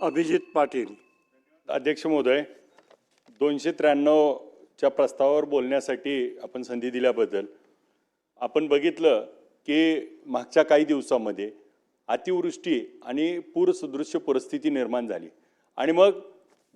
अभिजित पाटील. अध्यक्ष महोदय दोनशे त्र्याण्णवच्या प्रस्तावावर बोलण्यासाठी आपण संधी दिल्याबद्दल आपण बघितलं की मागच्या काही दिवसामध्ये अतिवृष्टी आणि पूरसदृश्य परिस्थिती निर्माण झाली. आणि मग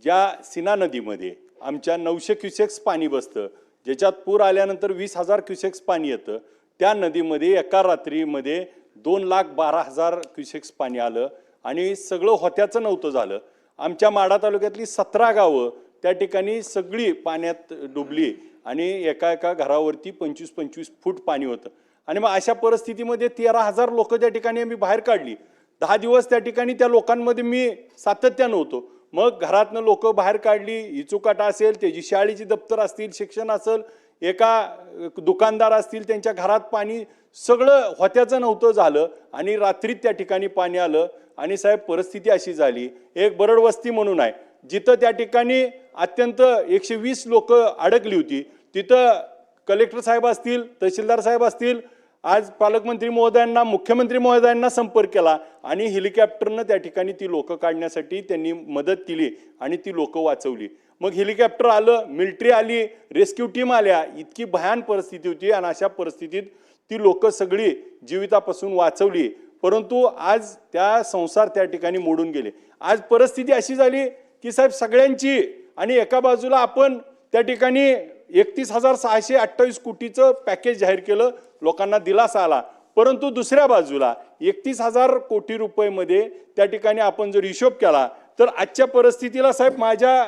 ज्या सीना नदीमध्ये आमच्या नऊशे क्युसेक्स पाणी बसतं ज्याच्यात पूर आल्यानंतर वीस हजार क्युसेक्स पाणी येतं त्या नदीमध्ये एका रात्रीमध्ये दोन लाख बारा हजार क्युसेक्स पाणी आलं. आणि सगळं होत्याचं नव्हतं झालं. आमच्या माडा तालुक्यातली सतरा गावं त्या ठिकाणी सगळी पाण्यात डुबली आणि एका एका घरावरती पंचवीस पंचवीस फूट पाणी होतं. आणि मग अशा परिस्थितीमध्ये तेरा हजार लोक त्या ठिकाणी आम्ही बाहेर काढली. दहा दिवस त्या ठिकाणी त्या लोकांमध्ये मी सातत्यानं होतो. मग घरातनं लोक बाहेर काढली. इचुकाटा असेल त्याची शाळेची दप्तर असतील शिक्षण असेल एका दुकानदार असतील त्यांच्या घरात पाणी सगळं होत्याचं नव्हतं झालं आणि रात्रीत त्या ठिकाणी पाणी आलं आणि साहेब परिस्थिती अशी झाली. एक बरड वस्ती म्हणून आहे. जिथं त्या ठिकाणी अत्यंत एकशे वीस लोक अडकली होती तिथं कलेक्टर साहेब असतील तहसीलदार साहेब असतील आज पालकमंत्री महोदयांना मुख्यमंत्री महोदयांना संपर्क केला आणि हेलिकॉप्टरनं त्या ठिकाणी ती लोकं काढण्यासाठी त्यांनी मदत केली आणि ती लोकं वाचवली. मग हेलिकॉप्टर आलं मिलिटरी आली रेस्क्यू टीम आल्या. इतकी भयान परिस्थिती होती आणि अशा परिस्थितीत ती लोक सगळी जीवितापासून वाचवली. परंतु आज त्या संसार त्या ठिकाणी मोडून गेले. आज परिस्थिती अशी झाली की साहेब सगळ्यांची आणि एका बाजूला आपण त्या ठिकाणी एकतीस हजार सहाशे अठ्ठावीस कोटीचं पॅकेज जाहीर केलं लोकांना दिलासा आला. परंतु दुसऱ्या बाजूला एकतीस हजार कोटी रुपयेमध्ये त्या ठिकाणी आपण जर हिशोब केला तर आजच्या परिस्थितीला साहेब माझ्या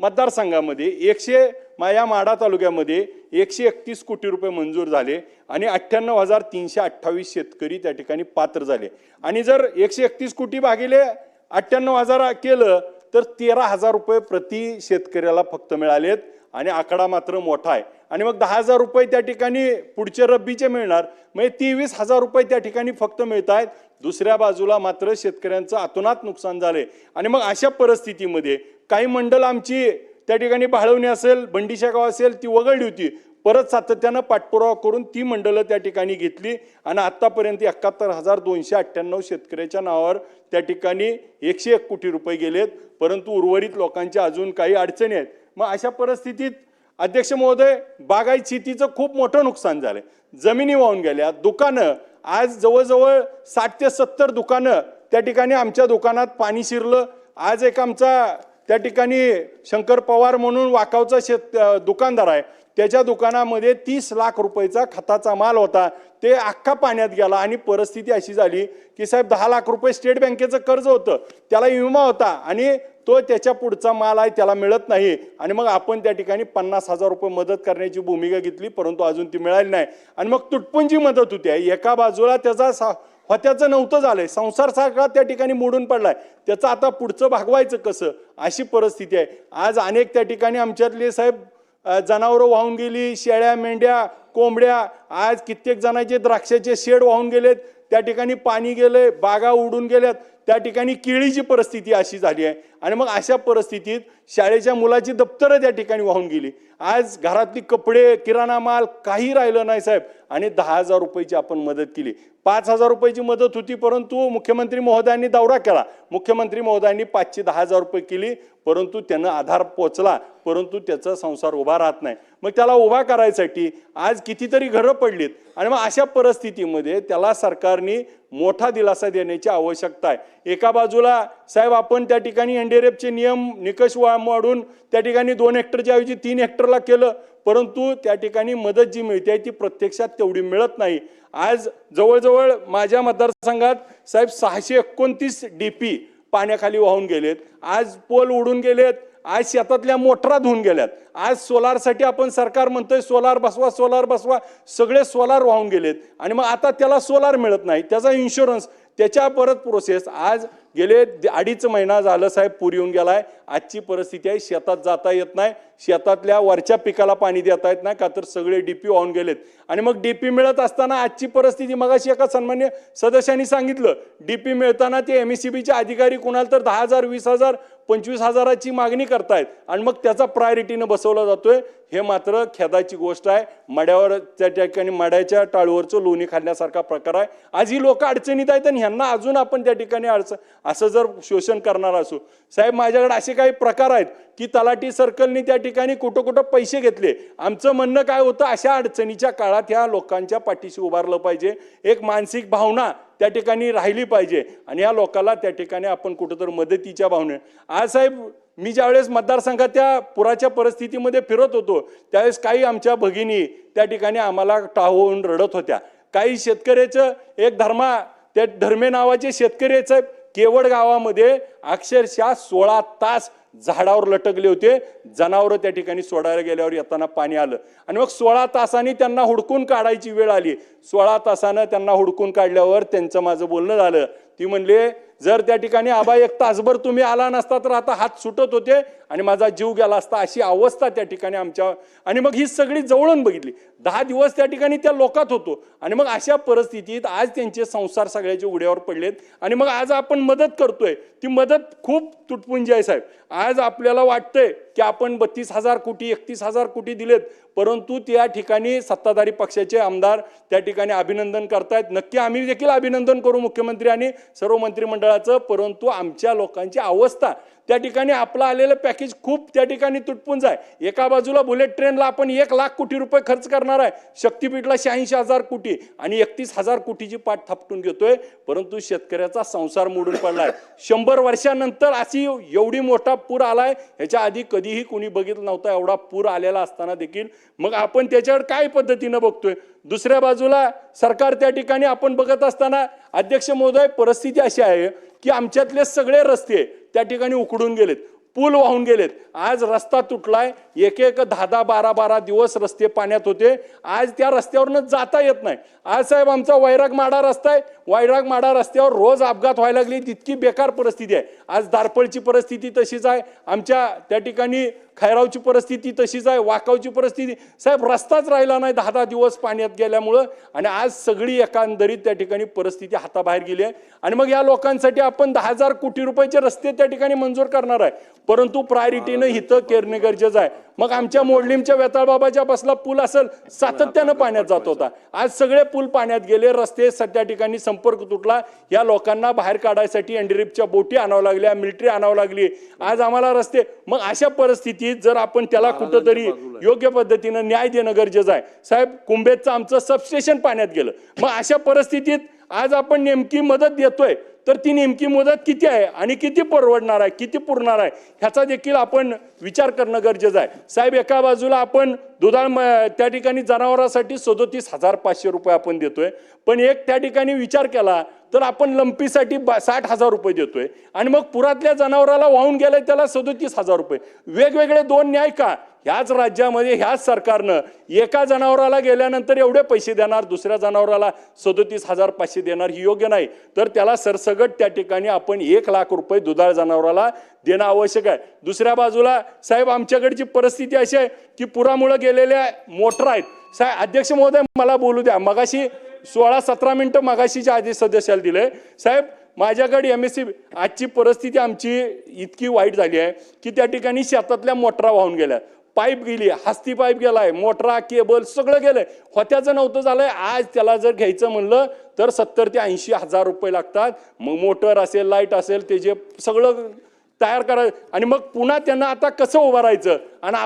मतदारसंघामध्ये एकशे माया माडा तालुक्यामध्ये एकशे एकतीस कोटी रुपये मंजूर झाले आणि अठ्ठ्याण्णव हजार तीनशे अठ्ठावीस शेतकरी त्या ठिकाणी पात्र झाले. आणि जर एकशे एकतीस कोटी भागिले अठ्ठ्याण्णव हजार केलं तर तेरा हजार रुपये प्रति शेतकऱ्याला फक्त मिळालेत आणि आकडा मात्र मोठा आहे. आणि मग दहा हजार रुपये त्या ठिकाणी पुढचे रब्बीचे मिळणार म्हणजे तेवीस हजार रुपये त्या ठिकाणी फक्त मिळत आहेत दुसऱ्या बाजूला मात्र शेतकऱ्यांचं अतोनात नुकसान झालंय. आणि मग अशा परिस्थितीमध्ये काही मंडळ आमची त्या ठिकाणी भाळवणी असेल बंडीशा गाव असेल ती वगळली होती. परत सातत्यानं पाठपुरावा करून ती मंडळं त्या ठिकाणी घेतली. आणि आत्तापर्यंत एकाहत्तर हजार दोनशे अठ्ठ्याण्णव शेतकऱ्याच्या नावावर त्या ठिकाणी एकशे एक कोटी रुपये गेलेत. परंतु उर्वरित लोकांच्या अजून काही अडचणी आहेत. मग अशा परिस्थितीत अध्यक्ष महोदय बागायत शेतीचं खूप मोठं नुकसान झालं जमिनी वाहून गेल्या दुकानं आज जवळजवळ साठ ते सत्तर दुकानं त्या ठिकाणी आमच्या दुकानात पाणी शिरलं. आज एक आमचा त्या ठिकाणी शंकर पवार म्हणून वाकावचा शेत दुकानदार आहे. त्याच्या दुकानामध्ये तीस लाख रुपयेचा खताचा माल होता. ते अख्खा पाण्यात गेला आणि परिस्थिती अशी झाली की साहेब दहा लाख रुपये स्टेट बँकेचं कर्ज होतं. त्याला विमा होता आणि तो त्याच्या पुढचा माल आहे त्याला मिळत नाही. आणि मग आपण त्या ठिकाणी पन्नास हजार रुपये मदत करण्याची भूमिका घेतली परंतु अजून ती मिळाली नाही. आणि मग तुटपुंजी मदत होती आहे एका बाजूला त्याचा सा होत्याचं नव्हतं झालंय. संसार सगळा त्या ठिकाणी मोडून पडलाय. त्याचं आता पुढचं भागवायचं कसं? अशी परिस्थिती आहे. आज अनेक त्या ठिकाणी आमच्यातले साहेब जनावरं वाहून गेली शेळ्या मेंढ्या कोंबड्या आज कित्येक जणांचे द्राक्षाचे शेड वाहून गेलेत. त्या ठिकाणी पाणी गेले बागा उडून गेल्यात. त्या ठिकाणी केळीची परिस्थिती अशी झाली आहे. आणि मग अशा परिस्थितीत शाळेच्या मुलाची दप्तरं त्या ठिकाणी वाहून गेली. आज घरातली कपडे किराणा माल काही राहिलं नाही साहेब. आणि दहा हजार रुपयाची आपण मदत केली. पाच हजार रुपयाची मदत होती परंतु मुख्यमंत्री महोदयांनी दौरा केला. मुख्यमंत्री महोदयांनी पाचशे दहा हजार रुपये केली परंतु त्यानं आधार पोचला परंतु त्याचा संसार उभा राहत नाही. मग त्याला उभा करायसाठी आज कितीतरी घरं पडलीत. आणि मग अशा परिस्थितीमध्ये त्याला सरकारने मोठा दिलासा देण्याची आवश्यकता आहे. एका बाजूला साहेब आपण त्या ठिकाणी एनडीआरएफचे नियम निकष वा- वाढून त्या ठिकाणी दोन हेक्टरच्या ऐवजी तीन हेक्टर हेक्टरला केलं परंतु त्या ठिकाणी मदत जी मिळते ती प्रत्यक्षात तेवढी मिळत नाही. आज जवळजवळ माझ्या मतदारसंघात साहेब सहाशे एकोणतीस डी पी पाण्याखाली वाहून गेलेत. आज पोल उडून गेलेत आज शेतातल्या मोटरा धुवून गेल्यात. आज सोलारसाठी आपण सरकार म्हणतोय सोलार बसवा सोलार बसवा सगळे सोलार वाहून गेलेत. आणि मग आता त्याला सोलार मिळत नाही त्याचा इन्शुरन्स त्याच्या परत प्रोसेस आज गेले अडीच महिना झालं साहेब पूर येऊन गेलाय. आजची परिस्थिती आहे शेतात जाता येत नाही. शेतातल्या वरच्या पिकाला पाणी देता येत नाही का तर सगळे डीपी ऑन गेलेत. आणि मग डीपी मिळत असताना आजची परिस्थिती मगाशी एका सन्मान्य सदस्यांनी सांगितलं डीपी मिळताना ते एम अधिकारी कुणाला तर दहा हजार वीस हजार पंचवीस हजाराची मागणी करतायत आणि मग त्याचा प्रायोरिटीनं बसवला जातोय. हे मात्र खेदाची गोष्ट आहे. मड्यावर त्या ठिकाणी मड्याच्या टाळूवरचं लोणी खाल्ल्यासारखा प्रकार आहे. आज ही लोक अडचणीत आहेत आणि ह्यांना अजून आपण त्या ठिकाणी अडचण असं जर शोषण करणार असू. साहेब माझ्याकडे असे काही प्रकार आहेत की तलाठी सर्कलनी त्या ठिकाणी कुठं कुठं पैसे घेतले. आमचं म्हणणं काय होतं? अशा अडचणीच्या काळात ह्या लोकांच्या पाठीशी उभारलं पाहिजे. एक मानसिक भावना त्या ठिकाणी राहिली पाहिजे. आणि या लोकांना त्या ठिकाणी आपण कुठंतरी मदतीच्या भावने आज साहेब मी ज्यावेळेस मतदारसंघात त्या पुराच्या परिस्थितीमध्ये फिरत होतो त्यावेळेस काही आमच्या भगिनी त्या ठिकाणी आम्हाला टाळून रडत होत्या. काही शेतकऱ्याचं एक धर्मा त्या धर्मे नावाचे शेतकऱ्याचं केवड गावामध्ये अक्षरशः सोळा तास झाडावर लटकले होते जनावरं त्या ठिकाणी सोडायला गेल्यावर येताना पाणी आलं. आणि मग सोळा तासांनी त्यांना हुडकून काढायची वेळ आली. सोळा तासानं त्यांना हुडकून काढल्यावर त्यांचं माझं बोलणं झालं. ती म्हणले जर त्या ठिकाणी आबा एक तासभर तुम्ही आला नसता तर आता हात सुटत होते आणि माझा जीव गेला असता. अशी अवस्था त्या ठिकाणी आमच्या आणि मग ही सगळी जवळून बघितली. दहा दिवस त्या ठिकाणी त्या लोकात होतो. आणि मग अशा परिस्थितीत आज त्यांचे संसार सगळ्याचे उड्यावर पडलेत. आणि मग आज आपण मदत करतोय. ती मदत खूप तुटपुंजी आहे साहेब. आज आपल्याला वाटतंय की आपण बत्तीस हजार कोटी एकतीस हजार कोटी दिलेत. परंतु त्या ठिकाणी सत्ताधारी पक्षाचे आमदार त्या ठिकाणी अभिनंदन करतायत. नक्की आम्ही देखील अभिनंदन करू मुख्यमंत्री आणि सर्व मंत्रिमंडळाचं. परंतु आमच्या लोकांची अवस्था त्या ठिकाणी आपलं आलेलं पॅकेज खूप त्या ठिकाणी तुटपून जाय एका बाजूला बुलेट ट्रेनला आपण एक लाख कोटी रुपये खर्च करणार आहे. शक्तीपीठला शहाऐंशी हजार कोटी आणि एकतीस हजार कोटीची पाठ थापटून घेतोय. परंतु शेतकऱ्याचा संसार मोडून पडलाय. शंभर वर्षानंतर अशी एवढी मोठा पूर आलाय ह्याच्या आधी कधीही कुणी बघितलं नव्हता एवढा पूर आलेला असताना देखील. मग आपण त्याच्यावर काय पद्धतीनं बघतोय? दुसऱ्या बाजूला सरकार त्या ठिकाणी आपण बघत असताना अध्यक्ष महोदय परिस्थिती अशी आहे की आमच्यातले सगळे रस्ते त्या ठिकाणी उकडून गेलेत. पूल वाहून गेलेत. आज रस्ता तुटलाय. एक एक दहा दहा बारा बारा दिवस रस्ते पाण्यात होते. आज त्या रस्त्यावरनं जाता येत नाही. आज साहेब आमचा वैराग माडा रस्ता आहे. वैराग माडा रस्त्यावर रोज अपघात व्हायला लागली. तितकी बेकार परिस्थिती आहे. आज दारपळची परिस्थिती तशीच आहे. आमच्या त्या ठिकाणी खैरावची परिस्थिती तशीच आहे वाकावची परिस्थिती. साहेब रस्ताच राहिला नाही दहा दहा दिवस पाण्यात गेल्यामुळं. आणि आज सगळी एकंदरीत त्या ठिकाणी परिस्थिती हाताबाहेर गेली आहे. आणि मग या लोकांसाठी आपण दहा हजार कोटी रुपयाचे रस्ते त्या ठिकाणी मंजूर करणार आहे. परंतु प्रायोरिटीनं हिथं केरणे गरजेचं आहे. मग आमच्या मोडलीमच्या वेताळबाबाच्या बसला पूल असेल सातत्यानं पाण्यात जात होता. आज सगळे पूल पाण्यात गेले रस्ते स- त्या ठिकाणी संपर्क तुटला. या लोकांना बाहेर काढायसाठी एनडीरिपच्या बोटी आणावं लागल्या मिलिटरी आणावं लागली. आज आम्हाला रस्ते मग अशा परिस्थितीत जर आपण त्याला कुठंतरी योग्य पद्धतीनं न्याय देणं गरजेचं आहे. साहेब कुंभेचं आमचं सबस्टेशन पाण्यात गेलं. मग अशा परिस्थितीत आज आपण नेमकी मदत देतोय. तर ती नेमकी मुदत किती आहे आणि किती परवडणार आहे किती पुरणार आहे ह्याचा देखील आपण विचार करणं गरजेचं आहे. साहेब एका बाजूला आपण दुधाळ म- त्या ठिकाणी जनावरांसाठी सदोतीस हजार पाचशे रुपये आपण देतोय. पण एक त्या ठिकाणी विचार केला तर आपण लंपीसाठी बा साठ हजार रुपये देतोय. आणि मग पुरातल्या जनावराला वाहून गेलाय त्याला सदोतीस हजार रुपये. वेगवेगळे दोन न्याय का? ह्याच राज्यामध्ये ह्याच सरकारनं एका जनावराला गेल्यानंतर एवढे पैसे देणार दुसऱ्या जनावराला सदोतीस हजार पाचशे देणार ही योग्य नाही. तर त्याला सरसगट त्या ठिकाणी आपण एक लाख रुपये दुधाळ जनावराला देणं आवश्यक आहे. दुसऱ्या बाजूला साहेब आमच्याकडची परिस्थिती अशी आहे की पुरामुळं गेलेल्या मोटर आहेत. साहेब अध्यक्ष महोदय मला बोलू द्या. मगाशी सोळा सतरा मिनटं मगाशीच्या आधी सदस्याला दिले साहेब माझ्याकडे एम एस सी आजची परिस्थिती आमची इतकी वाईट झाली आहे की त्या ठिकाणी शेतातल्या मोटरा वाहून गेल्या. पाईप गेली हस्ती पाईप गेलाय मोटरा केबल सगळं गेलंय. होत्याचं नव्हतं झालंय. आज त्याला जर घ्यायचं म्हणलं तर सत्तर ते ऐंशी हजार रुपये लागतात. मग मोटर असेल लाइट असेल ते जे सगळं तयार करायचं आणि मग पुन्हा त्यांना आता कसं उभं राहायचं? आणि